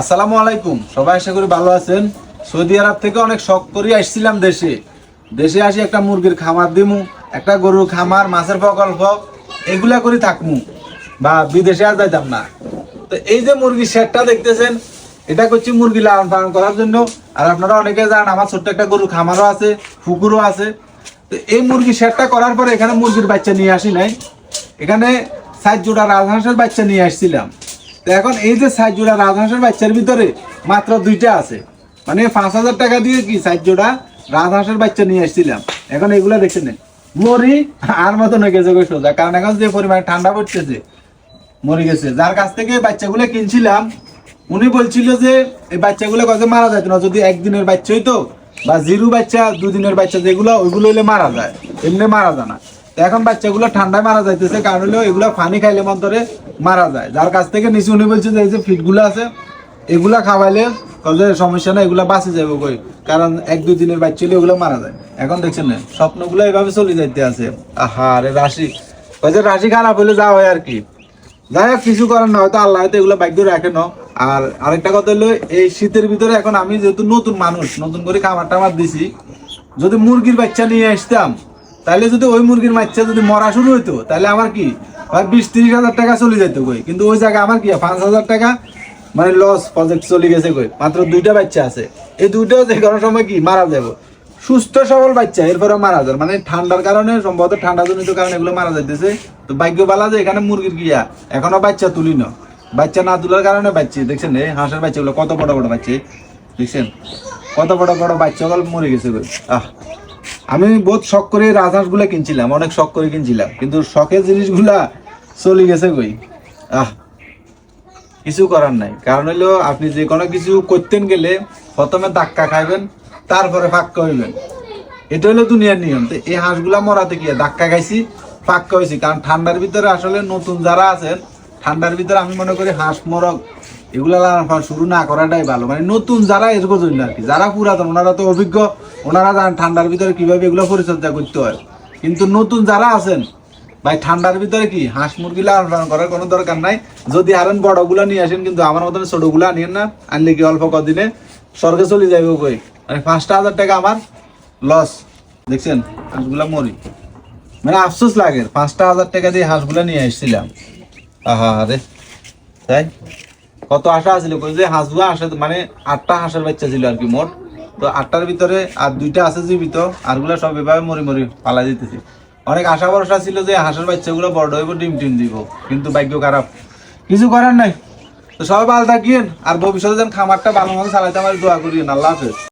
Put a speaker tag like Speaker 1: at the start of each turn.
Speaker 1: আসসালামু আলাইকুম। সবাই আশা করি ভালো আছেন। সৌদি আরব থেকে অনেক শখ করে আসছিলাম দেশে। দেশে আসি একটা মুরগির খামার দিমু, একটা গরুর খামার, মাছের প্রকল্প, এগুলা করে থাকমু। বা বিদেশে আর যাইতাম না। তো এই যে মুরগির শেডটা দেখতেছেন, এটা করছি মুরগি লালন পালন করার জন্য। আর আপনারা অনেকে জানেন, আমার ছোট্ট একটা গরুর খামারও আছে, পুকুরও আছে। তো এই মুরগি শেডটা করার পরে এখানে মুরগির বাচ্চা নিয়ে আসি নাই। এখানে সাত জোড়া রাজহাঁসের বাচ্চা নিয়ে আসছিলাম। এখন এই যে সাত জোড়া রাজহাঁসের বাচ্চার ভিতরে মাত্র দুইটা আছে। মানে পাঁচ হাজার টাকা দিয়ে কি সাত জোড়া রাজহাঁসের বাচ্চা নিয়ে আসছিলাম। এখন এগুলা দেখে নেন মরি, আর মতন হয়ে গেছে সোজা। কারণ এখন যে পরিমাণে ঠান্ডা পড়তেছে, মরে গেছে। যার কাছ থেকে বাচ্চাগুলো কিনছিলাম, উনি বলছিল যে, এই বাচ্চাগুলো কত মারা যায় না। যদি একদিনের বাচ্চা হইতো বা জিরু বাচ্চা, দুদিনের বাচ্চা, যেগুলো, ওইগুলো হইলে মারা যায়। এমনি মারা যায় না। এখন বাচ্চাগুলো ঠান্ডায় মারা যাইতেছে। কারণ হলো এগুলো পানি খাইলে মন্তরে মারা যায়। যার কাছ থেকে নিচে উনি বলছে যে, এই যে ফিটগুলো আছে, এগুলা খাওয়াইলে কবে সমস্যা না এগুলা বাঁচে যাবে কই? কারণ এক, দুই দিনের বাচ্চা হলে ওগুলো মারা যায়। এখন দেখছেন না, স্বপ্নগুলো এভাবে চলে যাইতে আছে। আহা রাশি। ওই যে রাশি খারাপ হলে যা হয় আর কি। যাই হোক, কিছু করার না হয়তো আল্লাহ হয়তো এগুলো ভাগ্য রাখে না। আর আরেকটা কথা হলো, এই শীতের ভিতরে এখন আমি যেহেতু নতুন মানুষ, নতুন করে খাবার টামার দিছি, যদি মুরগির বাচ্চা নিয়ে আসতাম, তাহলে যদি ওই মুরগির বাচ্চা যদি মরা শুরু হইতো, তাহলে আমার কি বিশ তিরিশ হাজার টাকা চলে যেত কই? কিন্তু ওই জায়গায় আমার কি পাঁচ হাজার টাকা মানে লস প্রজেক্ট চলে গেছে কই? মাত্র দুইটা বাচ্চা আছে। এই দুইটাও যে কোনো সময় কি মারা যাবে? সুস্থ, সবল বাচ্চা এরপরে মারা যায় মানে ঠান্ডার কারণে, সম্ভবত ঠান্ডা জনিত কারণে এগুলো মারা যাইতেছে। তো ভাগ্য বালা যে এখানে মুরগির গিয়া এখনও বাচ্চা তুলি না। বাচ্চা না তোলার কারণে বাচ্চা, দেখছেন এই হাঁসের বাচ্চাগুলো কত বড় বড় বাচ্চা, দেখছেন? কত বড় বড় বাচ্চাগুলো মরে গেছে আহ। আমি বহুত শখ করে রাজহাঁসগুলা কিনছিলাম, অনেক শখ করে কিনছিলাম। কিন্তু শখের জিনিসগুলা চলে গেছে কই? আহ, কিছু করার নাই। কারণ হলো আপনি যে কোনো কিছু করতেন গেলে প্রথমে ধাক্কা খাইবেন, তারপরে ফাক্কা হইবেন। এটা হলো দুনিয়ার নিয়ম। তো এই হাঁসগুলা মরাতে গিয়ে ধাক্কা খাইছি, ফাক্কা হয়েছি কারণ ঠান্ডার ভিতরে আসলে নতুন যারা আছেন, ঠান্ডার ভিতরে আমি মনে করি হাঁস মরক, এগুলা শুরু না করাটাই ভালো। মানে নতুন যারা এরকম জন্য আর কি যারা পুরাতন, ওনারা তো অভিজ্ঞ ওনারা জানেন ঠান্ডার ভিতরে কীভাবে এগুলো পরিচর্যা করতে হয়। কিন্তু নতুন যারা আছেন, ভাই, ঠান্ডার ভিতরে কি, হাঁস মুরগি লালন পালন করার কোনো দরকার নাই। যদি আরেন বড়গুলো নিয়ে আসেন, কিন্তু আমার মতন ছোটগুলো আনিয়েন না, আনলে কি অল্প কদিনে স্বর্গে চলে যাবে কই? মানে পাঁচটা হাজার টাকা আমার লস দেখছেন, হাঁসগুলা মরি। মানে আফসোস লাগে, পাঁচটা হাজার টাকা দিয়ে হাঁসগুলা নিয়ে এসেছিলাম আহা রে তাই? কত আশা আছিল যে হাঁসগুলো আসে মানে আটটা হাঁসের বাচ্চা ছিল আর কি মোট। তো আটটার ভিতরে আর দুইটা আছে জীবিত, আরগুলা সব এভাবে মরি মরি পালা দিতেছে। অনেক আশা ভরসা ছিল যে হাঁসের বাচ্চাগুলো বড় হইব, ডিম টিম দিব, কিন্তু ভাগ্য খারাপ। কিছু করার নাই। তো সবাই ভালো থাকিয়েন আর ভবিষ্যতে যেন খামারটা ভালো মতো চালাইতে আমার দোয়া করিয়েন আল্লাহ হাফেজ।